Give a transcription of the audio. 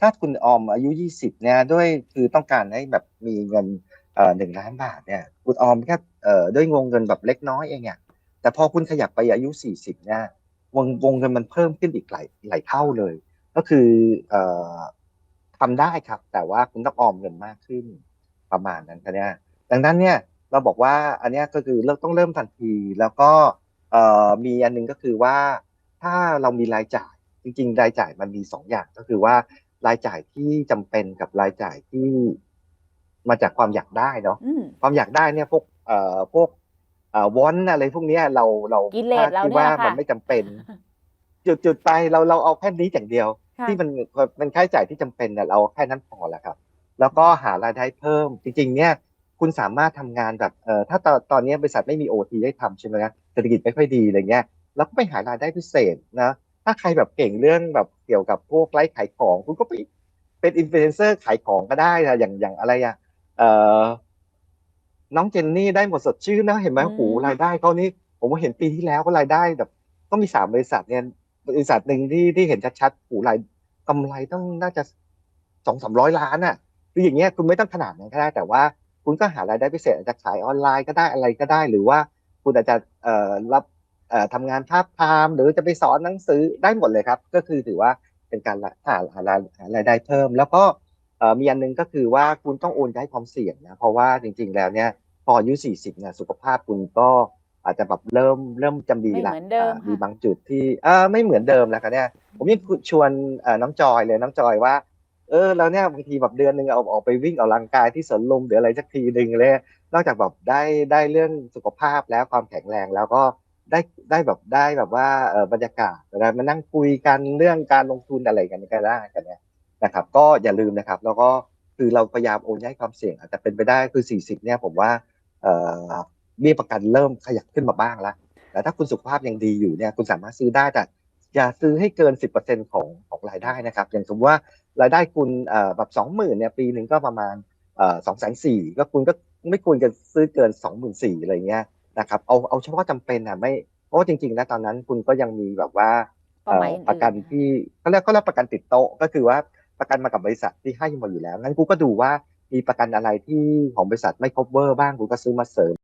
ถ้าคุณออมอายุ 20เนี่ยด้วยคือต้องการให้แบบมีเงินเอ่อหนึ่งล้านบาทเนี่ยคุณออมแค่เอ่อด้วยวงเงินแบบเล็กน้อยเองอะแต่พอคุณขยับไปอายุ 40เนี่ยวงวงเงินมันเพิ่มขึ้นอีกหลายหลายเท่าเลย ก็คือเอ่อทำได้ครับ แต่ว่าคุณต้องออมเงินมากขึ้นประมาณนั้นครับเนี่ยดังนั้นเนี่ยเราบอกว่าอันนี้ก็คือเริ่มต้องเริ่มทันทีแล้วก็เอ่อมีอันหนึงก็คือว่าถ้าเรามีรายจ่ายจริงๆ รายจ่ายมันมีสองอย่างก็คือว่า รายจ่ายที่จำเป็นกับรายจ่ายที่มาจากความอยากได้เนาะอืมความอยากได้เนี่ยพวกเอ่อพวกเอ่อวอนอะไรพวกเนี้ยเราเรากิเลสเราคิดเนี่ยว่าแหละค่ะมันไม่จำเป็น จุดจุดไปเราเราเอาแค่นี้อย่างเดียวค่ะที่มันเป็นค่าใช้จ่ายที่จำเป็นเนี่ยเราแค่นั้นพอแล้วครับ แล้วก็หารายได้เพิ่ม จริง ๆ เนี่ย คุณสามารถทำงานแบบเอ่อถ้าตอนตอนนี้บริษัทไม่มีโอทีให้ทำใช่ไหมครับเศรษฐกิจไม่ค่อยดีอะไรเงี้ยแล้วก็ไปหารายได้พิเศษนะ ถ้าใครแบบเก่งเรื่องแบบเกี่ยวกับพวกไลฟ์ขายของ คุณก็ไปเป็นอินฟลูเอนเซอร์ขายของก็ได้นะอย่างอย่างอะไรอะเอ่อน้องเจนนี่ได้หมดสดชื่นนะเห็นไหมอืมโอ้โหรายได้เขานี่ผมว่าเห็นปีที่แล้วก็รายได้แบบก็มีสามบริษัทเนี่ยบริษัทหนึ่งที่ที่เห็นชัดๆโอ้โหรายกำไรต้องน่าจะสองสามร้อยล้านอะคืออย่างเงี้ยคุณไม่ต้องขนาดนั้นก็ได้แต่ว่าคุณก็หารายได้พิเศษอาจจะขายออนไลน์ก็ได้อะไรก็ได้ หรือว่าคุณอาจจะเอ่อรับเอ่อ ทำงานพาร์ทไทม์หรือจะไปสอนหนังสือได้หมดเลยครับ ก็คือถือว่าเป็นการละหาหารายหารายได้เพิ่ม แล้วก็เอ่อมีอันหนึงก็คือว่าคุณต้องโอนย้ายความเสี่ยงนะเพราะว่าจริง ๆ แล้วเนี่ยพออายุ40เนี่ยสุขภาพคุณก็อาจจะแบบเริ่มเริ่มจำดีไม่ละเหมือนเดิมอ่ามีค่ะบางจุดที่เออไม่เหมือนเดิมแล้วครับเนี่ย ผมยังชวนเอ่อน้องจอยเลยน้องจอยว่า เออแล้วเนี่ยบางทีแบบเดือนหนึ่งเอาออกไปวิ่งออกกำลังกายที่สวนลุมหรืออะไรสักทีหนึ่งเลยนอกจากแบบได้ได้เรื่องสุขภาพแล้วความแข็งแรงแล้วก็ ได้ได้แบบได้แบบว่าเออบรรยากาศอะไรมานั่งคุยกันเรื่องการลงทุนอะไรกันก็ได้กันเนี่ยนะครับ ก็อย่าลืมนะครับ แล้วก็คือเราพยายามโอนย้ายความเสี่ยงอาจจะเป็นไปได้คือ 40 เนี่ยผมว่าเออเบี้ยประกันเริ่มขยับขึ้นมาบ้างแล้วแต่ถ้าคุณสุขภาพยังดีอยู่เนี่ยคุณสามารถซื้อได้แต่อย่าซื้อให้เกิน 10%ของของรายได้นะครับ อย่างสมมติว่ารายได้คุณเอ่อแบบ20,000เนี่ยปีหนึ่งก็ประมาณเอ่อสองแสนสี่ก็คุณก็ไม่ควรจะซื้อเกินสองหมื่นสี่อะไรเงี้ย นะครับเอาเอาเฉพาะจำเป็นอะไม่เพราะว่าจริงๆแล้วตอนนั้นคุณก็ยังมีแบบว่าเป้าเอ่หมายออื่นๆประกันที่เขาเรียกเขาเรียกประกันติดโต๊ะก็คือว่าประกันมากับบริษัทที่ให้มาอยู่แล้วงั้นกูก็ดูว่ามีประกันอะไรที่ของบริษัทไม่ cover บ้างกูก็ซื้อมาเสริม